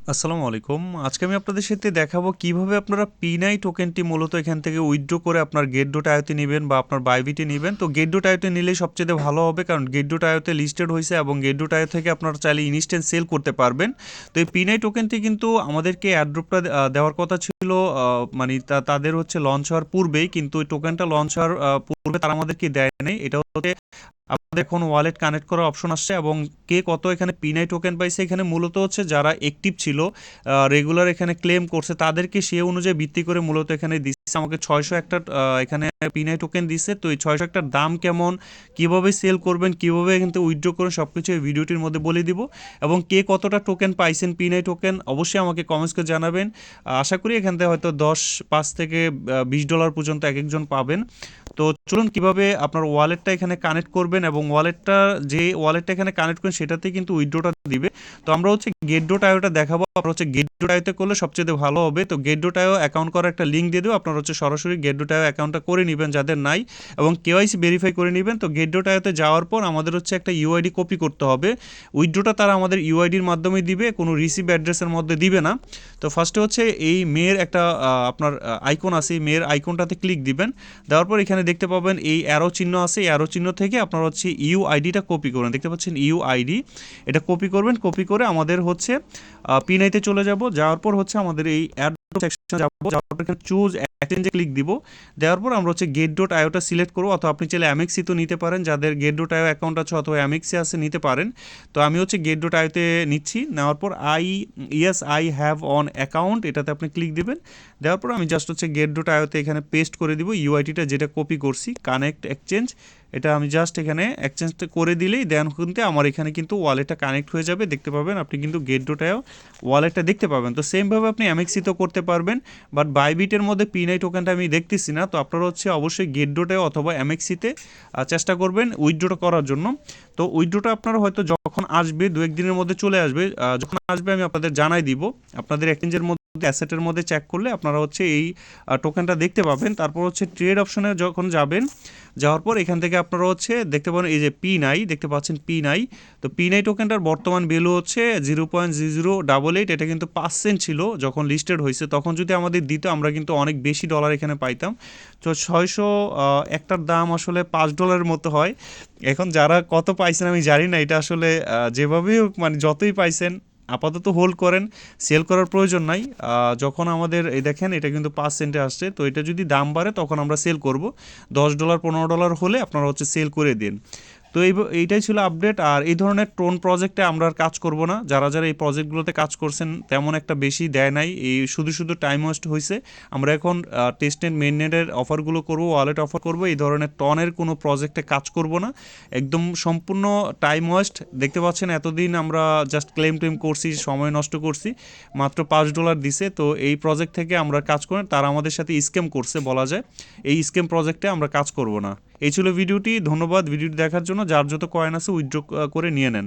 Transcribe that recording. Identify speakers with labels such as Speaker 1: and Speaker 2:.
Speaker 1: আসসালামু আলাইকুম। আজকে আমি আপনাদের সাথে দেখাবো কীভাবে আপনারা পিনাই টোকেনটি মূলত এখান থেকে উইথড্র করে আপনার গেট ডোট আয়তে নেবেন বা আপনার বাইবিটি নেবেন। তো গেট ডোট আয়তে নিলেই সবচেয়ে ভালো হবে কারণ গেট ডোট আয়তে লিস্টেড হয়েছে এবং গেট ডোট আয়ো থেকে আপনারা চাইলে ইনস্ট্যান্ট সেল করতে পারবেন। তো এই পিনাই টোকেনটি কিন্তু আমাদেরকে অ্যাড্রপটা দেওয়ার কথা ছিল মানে তাদের হচ্ছে লঞ্চ হওয়ার পূর্বেই, কিন্তু ওই টোকেনটা লঞ্চ হওয়ার পূর্বে তারা আমাদেরকে দেয় নেই। এটা হচ্ছে আপনাদের এখন ওয়ালেট কানেক্ট করার অপশন আসছে এবং কে কত এখানে পিনাই টোকেন পাইছে এখানে মূলত হচ্ছে যারা অ্যাক্টিভ ছিল রেগুলার এখানে ক্লেম করছে, তাদেরকে সে অনুযায়ী ভিত্তি করে মূলত এখানে দিচ্ছে। আমাকে ছয়শো একটা এখানে পিনাই টোকেন দিচ্ছে। তো এই ছয়শো একটার দাম কেমন, কীভাবে সেল করবেন, কীভাবে এখান থেকে উইথড্র করবেন সব কিছু এই ভিডিওটির মধ্যে বলে দিব। এবং কে কতটা টোকেন পাইছেন পিনাই টোকেন অবশ্যই আমাকে কমেন্টস করে জানাবেন। আশা করি এখান থেকে হয়তো দশ, পাঁচ থেকে বিশ ডলার পর্যন্ত এক একজন পাবেন। তো চলুন কীভাবে আপনার ওয়ালেটটা এখানে কানেক্ট করবেন এবং ওয়ালেটটা যে ওয়ালেটটা এখানে কানেক্ট করবেন সেটাতে কিন্তু উইথড্রটা দিবে। তো আমরা হচ্ছে গেট ডোট আয়োটা দেখাবো। আপনার হচ্ছে গেট ডোট আয়োতে করলে সবচেয়ে ভালো হবে। তো গেট ডোট আয়ো অ্যাকাউন্ট করার একটা লিঙ্ক দিয়ে দেবো আপনার হচ্ছে সরাসরি গেট ডোট আয়ো অ্যাকাউন্টটা করে নেবেন যাদের নাই। এবং কেওয়াইসি ভেরিফাই করে নেবেন। তো গেট ডোট আয়োতে যাওয়ার পর আমাদের হচ্ছে একটা ইউআইডি কপি করতে হবে। উইথড্রোটা তারা আমাদের ইউআইডির মাধ্যমে দিবে। কোনো রিসিভ অ্যাড্রেসের মধ্যে দিবে না। তো ফার্স্টে হচ্ছে এই মেয়ের একটা আপনার আইকন আছে। এই মেয়ের আইকনটাতে ক্লিক দিবেন। দেওয়ার পর এখানে দেখতে পাবেন এই অ্যারো চিহ্ন আছে। এই অ্যারো চিহ্ন থেকে আপনার হচ্ছে ইউ আইডিটা কপি করবেন দেখতে পাচ্ছেন ইউ আইডি এটা কপি করবেন কপি করে আমাদের হচ্ছে পিনাইতে চলে যাব। যাওয়ার পর হচ্ছে আমাদের এই অ্যাড সেকশন যাব। যাওয়ার পর চুজ এক্সচেঞ্জে ক্লিক দিব। দেওয়ার পর আমরা হচ্ছে গেট ডট আয়োটা সিলেক্ট করব, অথবা আপনি চাইলে অ্যামেক্সি তো নিতে পারেন। যাদের গেট ডট আয়ো অ্যাকাউন্ট আছে অথবা অ্যামেক্সি আছে, নিতে পারেন। তো আমি হচ্ছে গেট ডট আয়োতে নিচ্ছি। নেওয়ার পর I yes I have an account এটাতে আপনি ক্লিক দিবেন। দেওয়ার পর আমি জাস্ট হচ্ছে গেট ডট আয়োতে এখানে পেস্ট করে দিব। ইউআইটিটা যেটা কপি করছি কানেক্ট এক্সচেঞ্জ এটা আমি জাস্ট এখানে এক্সচেঞ্জটা করে দিলেই দেন কিন্তু আমার এখানে কিন্তু ওয়ালেটটা কানেক্ট হয়ে যাবে। দেখতে পাবেন আপনি কিন্তু গেট ওয়ালেটটা দেখতে পাবেন। তো সেমভাবে আপনি অ্যামেক্সিতেও করতে পারবেন বাট বাইবিটের মধ্যে পিনাই টোকেনটা আমি দেখতেছি না। তো আপনারা হচ্ছে অবশ্যই গেট ডোটায় অথবা অ্যামেক্সিতে চেষ্টা করবেন উইথড্রোটা করার জন্য। তো উইথড্রোটা আপনারা হয়তো যখন আসবে দু একদিনের মধ্যে চলে আসবে যখন আসবে আমি আপনাদের জানাই দিব। আপনাদের এক্সচেঞ্জের মধ্যে অ্যাসেটের মধ্যে চেক করলে আপনারা হচ্ছে এই টোকেনটা দেখতে পাবেন। তারপর হচ্ছে ট্রেড অপশনে যখন যাবেন, যাওয়ার পর এখান থেকে আপনারা হচ্ছে দেখতে পাবেন এই যে পি নাই দেখতে পাচ্ছেন পি নাই তো পি নাই টোকেনটার বর্তমান ভ্যালু হচ্ছে zero point zero double eight এটা কিন্তু পাঁচ সেন্ট ছিল যখন লিস্টেড হয়েছে। তখন যদি আমাদের দিত, আমরা কিন্তু অনেক বেশি ডলার এখানে পাইতাম। তো ছয়শো একটার দাম আসলে পাঁচ ডলারের মতো হয়। এখন যারা কত পাইছেন আমি জানি না, এটা আসলে যেভাবেই মানে যতই পাইছেন আপাতত হোল্ড করেন সেল করার প্রয়োজন নাই। যখন আমাদের, এই দেখেন, এটা কিন্তু পাঁচ সেন্টে আসছে, তো এটা যদি দাম বাড়ে, তখন আমরা সেল করব। দশ ডলার পনেরো ডলার হলে আপনারা হচ্ছে সেল করে দিন। তো এই এইটাই ছিল আপডেট আর এই ধরনের টোন প্রজেক্টে আমরা আর কাজ করব না। যারা যারা এই প্রজেক্টগুলোতে কাজ করছেন, তেমন একটা বেশি দেয় নাই। এই শুধু শুধু টাইম ওয়েস্ট হয়েছে আমরা এখন টেস্টেড মেননেটের অফারগুলো করব ওয়ালেট অফার করব। এই ধরনের টনের কোনো প্রজেক্টে কাজ করব না। একদম সম্পূর্ণ টাইম ওয়েস্ট দেখতে পাচ্ছেন, এতদিন আমরা জাস্ট ক্লেম টেম করছি, সময় নষ্ট করছি। মাত্র পাঁচ ডলার দিছে। তো এই প্রজেক্ট থেকে আমরা কাজ করেন তারা আমাদের সাথে স্ক্যাম করছে বলা যায়। এই স্ক্যাম প্রজেক্টে আমরা কাজ করব না। এই ছিল ভিডিওটি। ধন্যবাদ ভিডিওটি দেখার জন্য। যার যত কয়েন আছে উইথড্র করে নিয়ে নেন।